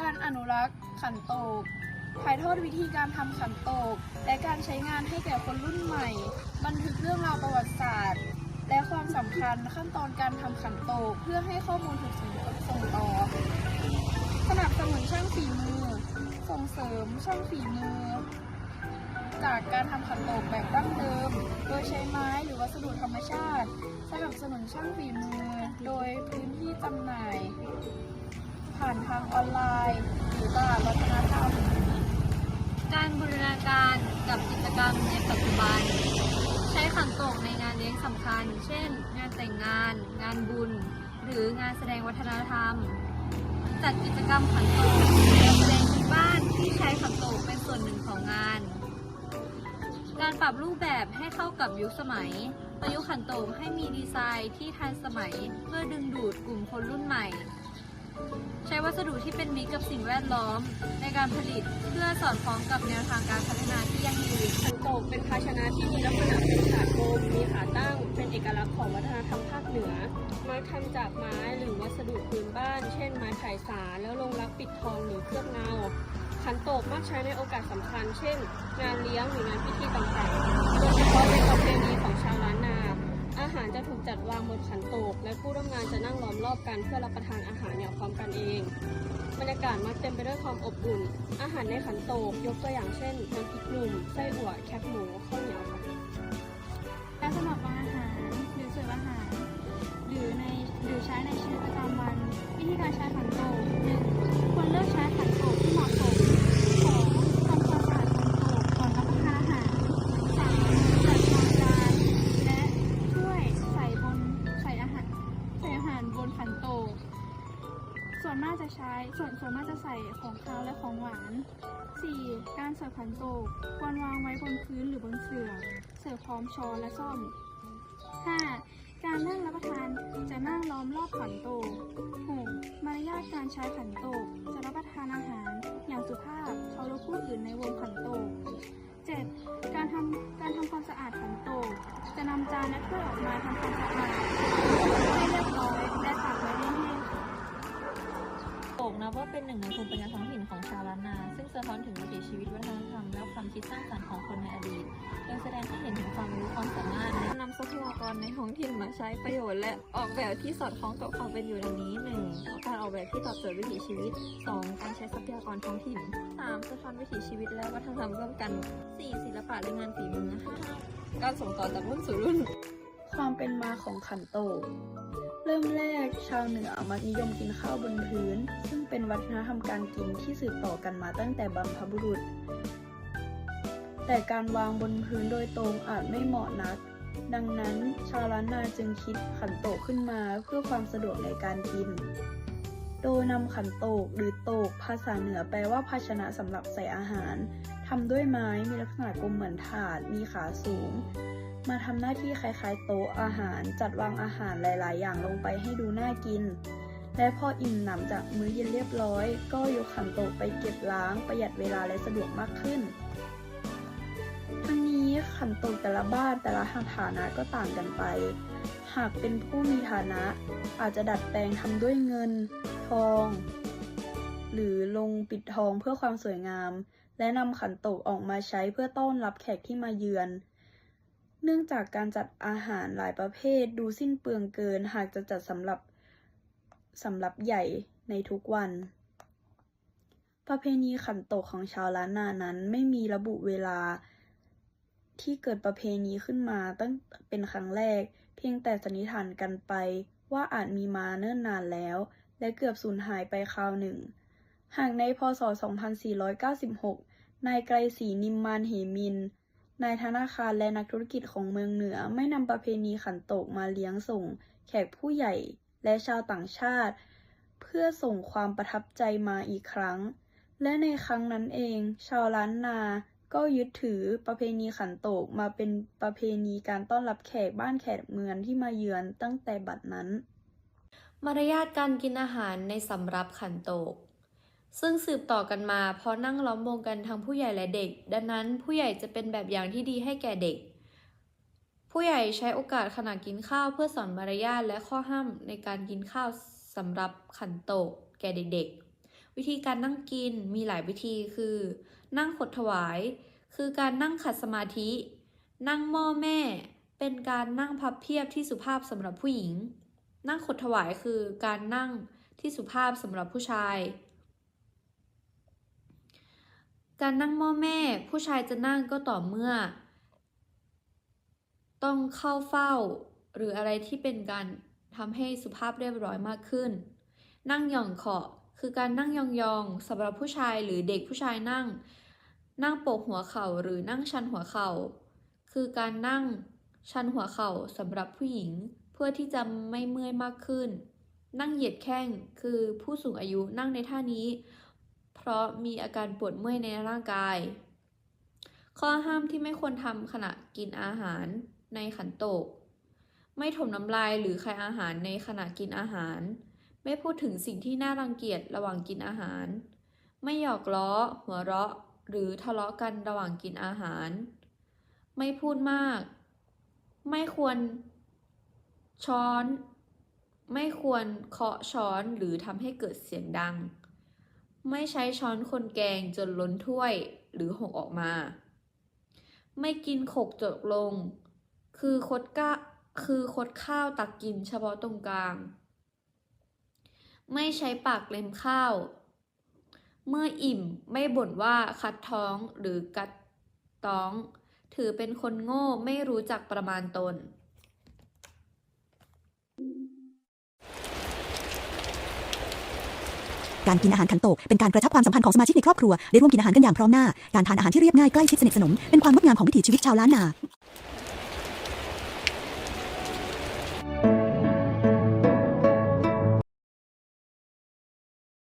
การอนุรักษ์ขันโตก ถ่ายทอดวิธีการทำขันโตก และการใช้งานให้แก่คนรุ่นใหม่ บันทึกเรื่องราวประวัติศาสตร์ และความสำคัญขั้นตอนการทำขันโตก เพื่อให้ข้อมูลถูกส่งส่งต่อสนับสนุนช่างฝีมือ ส่งเสริมช่างฝีมือ จากการทำขันโตกแบบดั้งเดิม โดยใช้ไม้หรือวัสดุธรรมชาติ สนุนช่างฝีมือ โดยพื้นที่จำหน่าย ผ่านทางออนไลน์ หรือตลาดวัฒนธรรม การบูรณาการกับกิจกรรมในปัจจุบัน ใช้ขันโตกในงานเลี้ยงสำคัญ เช่น งานแต่งงาน งานบุญ หรืองานแสดงวัฒนธรรม จัดกิจกรรมขันโตกและแสดงที่บ้านที่ใช้ขันโตกเป็นส่วนหนึ่งของงาน การปรับรูปแบบให้เข้ากับยุคสมัย ประยุกต์ขันโตกให้มีดีไซน์ที่ทันสมัยเพื่อดึงดูดกลุ่มคนรุ่นใหม่ ใช้วัสดุที่เป็นมิตรกับสิ่งแวดล้อม ในการผลิตเพื่อสอดคล้องกับแนวทางการพัฒนาที่ยั่งยืนขันโตกเป็นภาชนะที่มีลักษณะเป็นถาดกลมมีขาตั้ง เป็นเอกลักษณ์ของวัฒนธรรมภาคเหนือมักทำจากไม้หรือวัสดุพื้นบ้าน เช่นไม้ไผ่สาแล้วลงรักปิดทองหรือเคลือบเงา ขันโตกมักใช้ในโอกาสสำคัญ เช่น งานเลี้ยงหรืองานพิธีต่างๆ โดยเฉพาะในประเพณีของชาวล้านนา อาหารจะถูกจัดวางบนขันโตก และผู้ร่วมงานจะนั่งล้อมรอบกันเพื่อรับประทานอาหารอย่างพร้อมกันเอง บรรยากาศมักเต็มไปด้วยความอบอุ่น อาหารในขันโตกยกตัวอย่างเช่นน้ำพริกหนุ่มไส้อั่วแคบหมูข้าวเหนียวค่ะการสมัครวางอาหารหรือเสิร์ฟอาหาร หรือในหรือใช้ในชีวิตประจำวัน วิธีการใช้ขัน วนมากจะใช้ส่วนส่วนมากจะใส่ของคาวและของหวาน 4. การเสิร์ฟขันโตกควรวางไว้บนพื้นหรือบนเสื่อเสิร์ฟพร้อมช้อนและซ่อม 5. การนั่งรับประทานจะนั่งล้อมรอบขันโตก 6. มารยาทการใช้ขันโตกจะรับประทานอาหารอย่างสุภาพเคารพผู้อื่นในวงขันโตก 7. การทำการทำความสะอาดขันโตกจะนำจานและถ้วยออกมาทำความสะอาดให้เรียบร้อยและ โตกนับว่าเป็นหนึ่งในภูมิปัญญาท้องถิ่นของชาวล้านนา ซึ่งสะท้อนถึงวิถีชีวิตวัฒนธรรมและความคิดสร้างสรรค์ของคนในอดีต โดยแสดงให้เห็นถึงความรู้ความสามารถและนำทรัพยากรในท้องถิ่นมาใช้ประโยชน์และออกแบบที่สอดคล้องกับความเป็นอยู่ดังนี้ 1. การออกแบบที่ตอบโจทย์วิถีชีวิต 2. การใช้ทรัพยากรท้องถิ่น 3. สะท้อนวิถีชีวิตและวัฒนธรรมร่วมกัน 4. ศิลปะและงานฝีมือ 5. การส่งต่อจากรุ่นสู่รุ่น ความเป็นมาของขันโต เริ่มแรกชาวเหนือมักนิยมกินข้าวบนพื้น ซึ่งเป็นวัฒนธรรมการกินที่สืบต่อกันมาตั้งแต่บรรพบุรุษ แต่การวางบนพื้นโดยตรงอาจไม่เหมาะนัก ดังนั้นชาวล้านนาจึงคิดขันโตกขึ้นมาเพื่อความสะดวกในการกิน โดยนำขันโตกหรือโตก ภาษาเหนือแปลว่าภาชนะสำหรับใส่อาหารทำด้วยไม้มีลักษณะกลมเหมือนถาดมีขาสูง มาทำหน้าที่คล้ายๆโต๊ะอาหารจัดวางอาหารหลาย ๆ อย่างลงไปให้ดูน่ากิน และพออิ่มหนำจากมื้อเย็นเรียบร้อย ก็ยกขันโตกไปเก็บล้างประหยัดเวลาและสะดวกมากขึ้น ทั้งนี้ขันโตกแต่ละบ้านแต่ละฐานะก็ต่างกันไป หากเป็นผู้มีฐานะ อาจจะดัดแปลงทำด้วยเงิน ทอง หรือลงปิดทองเพื่อความสวยงาม และนำขันโตกออกมาใช้เพื่อต้อนรับแขกที่มาเยือน เนื่องจากการจัดอาหารหลายประเภทดูสิ้นเปลืองเกินหากจะจัดสำหรับสำหรับใหญ่ในทุกวัน ประเพณีขันโตกของชาวล้านนานั้นไม่มีระบุเวลาที่เกิดประเพณีขึ้นมาตั้งเป็นครั้งแรก เพียงแต่สันนิษฐานกันไปว่าอาจมีมาเนิ่นนานแล้ว และเกือบสูญหายไปคราวหนึ่ง หากในพศ 2496 นายไกรศรีนิมมานเหมิน นายธนาคารและนักธุรกิจของเมืองเหนือไม่นำประเพณีขันโตกมาเลี้ยงส่ง แขกผู้ใหญ่และชาวต่างชาติ เพื่อส่งความประทับใจมาอีกครั้ง และในครั้งนั้นเอง ชาวล้านนาก็ยึดถือประเพณีขันโตกมาเป็นประเพณีการต้อนรับแขกบ้านแขกเมืองที่มาเยือนตั้งแต่บัดนั้น มารยาทการกินอาหารในสำรับขันโตก ซึ่งสืบต่อกันมาพราะนั่งล้อมวงกันทั้งผู้ใหญ่และเด็ก ดังนั้นผู้ใหญ่จะเป็นแบบอย่างที่ดีให้แก่เด็ก ผู้ใหญ่ใช้โอกาสขณะกินข้าวเพื่อสอนมารยาทและข้อห้ามในการกินข้าวสำหรับขันโตกแก่เด็กๆ วิธีการนั่งกินมีหลายวิธีคือ นั่งขดถวาย คือการนั่งขัดสมาธิ นั่งหม้อแม่ เป็นการนั่งพับเพียบที่สุภาพสำหรับผู้หญิง นั่งขดถวายคือการนั่งที่สุภาพสำหรับผู้ชาย การนั่งหม้อแม่ ผู้ชายจะนั่งก็ต่อเมื่อ ต้องเข้าเฝ้า หรืออะไรที่เป็นการทำให้สุภาพเรียบร้อยมากขึ้น นั่งหย่องเขาะคือการนั่งยองๆสำหรับผู้ชายหรือเด็กผู้ชายนั่ง นั่งโปกหัวเข่าหรือนั่งชันหัวเข่า คือการนั่งชันหัวเข่าสำหรับผู้หญิงเพื่อที่จะไม่เมื่อยมากขึ้น นั่งเหยียดแข้งคือผู้สูงอายุนั่งในท่านี้ เพราะมีอาการปวดเมื่อยในร่างกาย ข้อห้ามที่ไม่ควรทำขณะกินอาหารในขันโตก ไม่ถมน้ำลายหรือคายอาหารในขณะกินอาหาร ไม่พูดถึงสิ่งที่น่ารังเกียจระหว่างกินอาหาร ไม่หยอกล้อ หัวเราะ หรือทะเลาะกันระหว่างกินอาหาร ไม่พูดมาก ไม่ควรช้อน ไม่ควรเคาะช้อนหรือทำให้เกิดเสียงดัง ไม่ใช้ช้อนคนแกงจนล้นถ้วยหรือหกออกมา ไม่กินขกจกลง คือคดก้าคือคดข้าวตักกินเฉพาะตรงกลาง ไม่ใช้ปากเล็มข้าว เมื่ออิ่มไม่บ่นว่าคัดท้องหรือกัดท้อง ถือเป็นคนโง่ไม่รู้จักประมาณตน การกินอาหารขันโตกเป็นการกระชับความสัมพันธ์ของสมาชิกในครอบครัวได้ร่วมกินอาหารกันอย่างพร้อมหน้า การทานอาหารที่เรียบง่ายใกล้ชิดสนิทสนมเป็นความงดงามของวิถีชีวิตชาวล้านนา